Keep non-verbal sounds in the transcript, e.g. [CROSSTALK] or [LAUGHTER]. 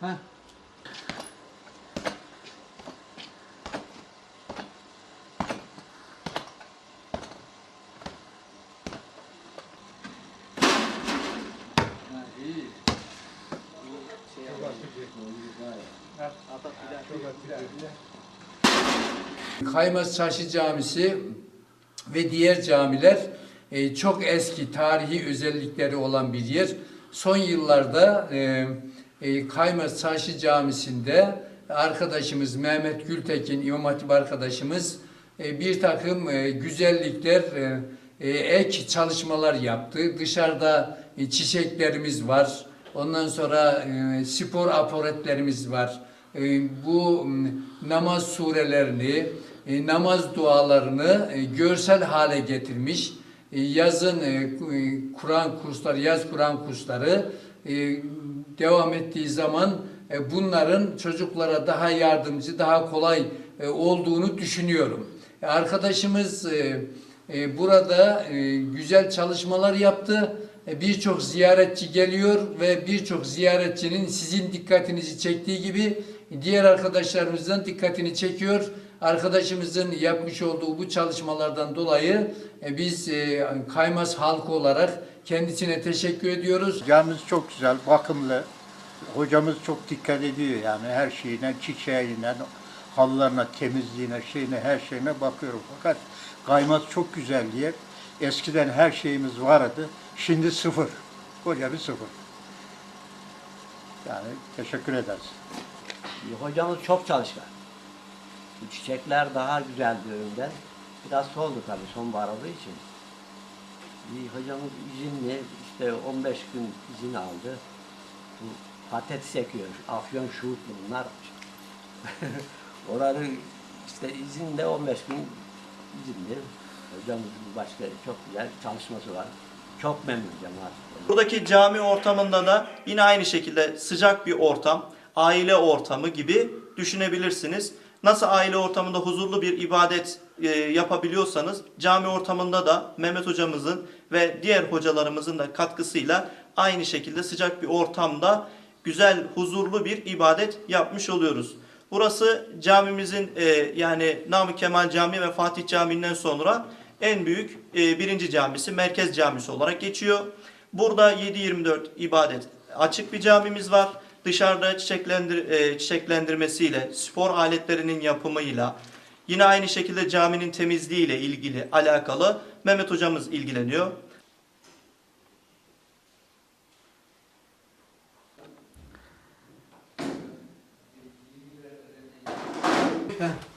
Heh. Ha, iyi. Kaymaz Çarşı Camisi ve diğer camiler e, çok eski tarihi özellikleri olan bir yer. Son yıllarda e, e, Kaymaz Çarşı Camisi'nde arkadaşımız Mehmet Gültekin İmam Hatip arkadaşımız e, bir takım e, güzellikler e, ek çalışmalar yaptı. Dışarıda çiçeklerimiz var. Ondan sonra spor aparatlarımız var. Bu namaz surelerini, namaz dualarını görsel hale getirmiş. Yazın Kur'an kursları, yaz Kur'an kursları devam ettiği zaman e, bunların çocuklara daha yardımcı, daha kolay e, olduğunu düşünüyorum. E, Arkadaşımız e, e, burada e, güzel çalışmalar yaptı. E, Birçok ziyaretçi geliyor ve birçok ziyaretçinin sizin dikkatinizi çektiği gibi diğer arkadaşlarımızın dikkatini çekiyor. Arkadaşımızın yapmış olduğu bu çalışmalardan dolayı e, biz e, Kaymaz halkı olarak kendisine teşekkür ediyoruz. Camimiz çok güzel, bakımlı. Hocamız çok dikkat ediyor yani her şeyine, çiçeğine, halılarına, temizliğine, şeyine, her şeyine bakıyorum. Fakat Kaymaz çok güzel yer. Eskiden her şeyimiz vardı. Şimdi sıfır. Koca bir sıfır. Yani teşekkür ederiz. Hocamız çok çalışkan. Bu çiçekler daha güzel önden. Biraz soldu tabii sonbahar olduğu için. Hocamız izinli, işte 15 gün izin aldı. Bu patates ekiyor, afyon şuhut bunlar. [LAUGHS] Onları işte izinde 15 gün izinli. Hocamız başka çok güzel çalışması var. Çok memnun cemaat. Buradaki cami ortamında da yine aynı şekilde sıcak bir ortam, aile ortamı gibi düşünebilirsiniz. Nasıl aile ortamında huzurlu bir ibadet e, yapabiliyorsanız cami ortamında da Mehmet hocamızın ve diğer hocalarımızın da katkısıyla aynı şekilde sıcak bir ortamda güzel, huzurlu bir ibadet yapmış oluyoruz. Burası camimizin e, yani Namık Kemal Camii ve Fatih Camii'nden sonra en büyük e, birinci camisi, merkez camisi olarak geçiyor. Burada 7-24 ibadet açık bir camimiz var. Dışarıda çiçeklendir, e, çiçeklendirmesiyle, spor aletlerinin yapımıyla, yine aynı şekilde caminin temizliğiyle ilgili alakalı Mehmet hocamız ilgileniyor. Heh.